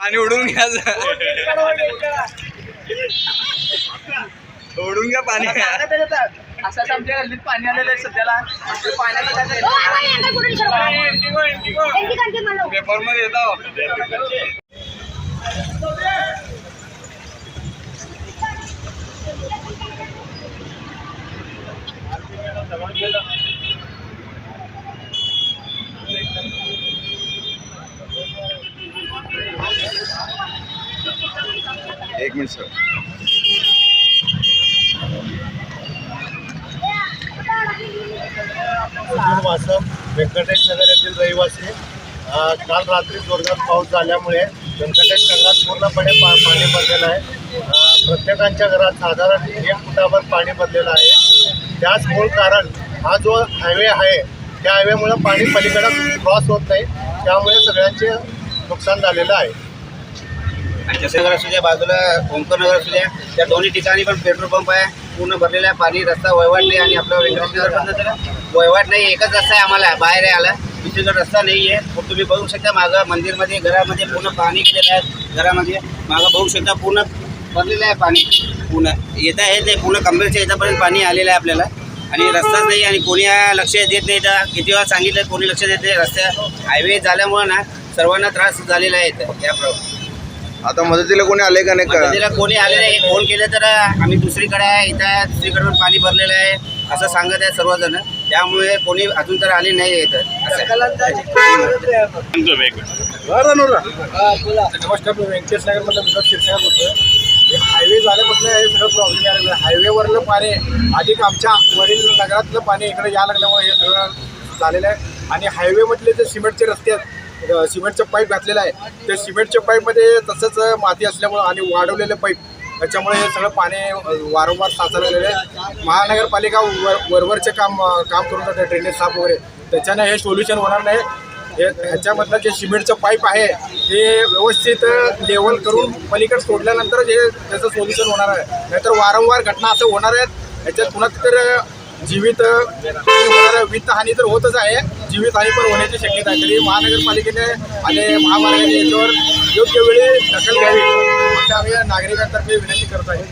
पाणी उडून घ्यायचं उडून घ्या पाणी. असंच आमच्या गल्लीत पाणी आलेलं आहे सध्याला? पेपरमध्ये येतो. एक मिनिट सर वासम व्यंकटेश नगर येथील रहिवासी काल रात्री जोरदार पाऊस झाल्यामुळे व्यंकटेश नगरात पूर्णपणे पा पाणी भरलेलं आहे. प्रत्येकांच्या प्रत्येकाच्या घरात साधारण एक फुटावर पाणी भरलेलं आहे. त्याच मूळ कारण हा जो हायवे आहे त्या हायवेमुळं पाणी पलीकडं क्रॉस होत नाही. त्यामुळे सगळ्यांचे नुकसान झालेलं आहे. आणि जसनगर असू द्या बाजूला ओंकर नगर असू द्या त्या दोन्ही ठिकाणी पण पेट्रोल पंप आहे पूर्ण भरलेला आहे पाणी रस्ता वयवाट नाही आणि आपलं व्यंकटेश्वर पण वयवाट नाही एकच रस्ता आहे आम्हाला बाहेर आला. दुसरीकडे रस्ता नाही आहे. तुम्ही बघू शकता मागं मंदिरमध्ये घरामध्ये पूर्ण पाणी गेलेलं आहे घरामध्ये. मागं बघू शकता पूर्ण भरलेलं आहे पाणी. पूर्ण येत आहे ते पूर्ण कंबेरच्या येतापर्यंत पाणी आलेलं आहे आपल्याला. आणि रस्ताच नाही आणि कोणी लक्ष देत नाही तर किती वेळा सांगितलं कोणी लक्ष देत नाही. रस्त्या हायवे झाल्यामुळं ना सर्वांना त्रास झालेला आहे इथं या आता मदतीला कोणी आले का नाही का? मदतीला कोणी आले नाही फोन केले तर आम्ही दुसरीकडे आहे. इथं आहे, दुसरीकडे पण पाणी भरलेलं आहे. असं सांगत आहे सर्वजण. त्यामुळे कोणी अजून तर आले नाही इथं असं आहे. नमस्कार मी व्यंकटेश नगरमधलं विनोद क्षीरसागर बोलतोय हे हायवे झाल्यापासून हे सगळं प्रॉब्लेम यायला लागलं हायवेवरलं पाणी अधिक आमच्या वरील नगरातलं पाणी इकडे यायला लागल्यामुळे हे सगळं झालेलं आहे. आणि हायवेमधले जे सिमेंटचे रस्ते आहेत सिमेंटचं पाईप घातलेलं आहे. ते सिमेंटच्या पाईपमध्ये तसंच माती असल्यामुळं आणि वाढवलेलं पाईप त्याच्यामुळे हे सगळं पाणी वारंवार साचलं आहे. महानगरपालिका वर वरवरचे काम काम करून जाते ड्रेनेज साफ वगैरे. त्याच्याने हे सोल्युशन होणार नाही. हे ह्याच्यामधलं जे सिमेंटचं पाईप आहे ते व्यवस्थित लेवल करून पलीकडे सोडल्यानंतर हे त्याचं सोल्युशन होणार आहे. नाहीतर वारंवार घटना असं होणार आहेत. ह्याच्यात पुन्हा तर जीवित वित्तहानी तर होतच आहे. जीवितहानी पण होण्याची शक्यता आहे. तरी महानगरपालिकेने आणि महामार्गाने याच्यावर योग्य वेळी दखल घ्यावी. आम्ही नागरिकांतर्फे विनंती करत आहे.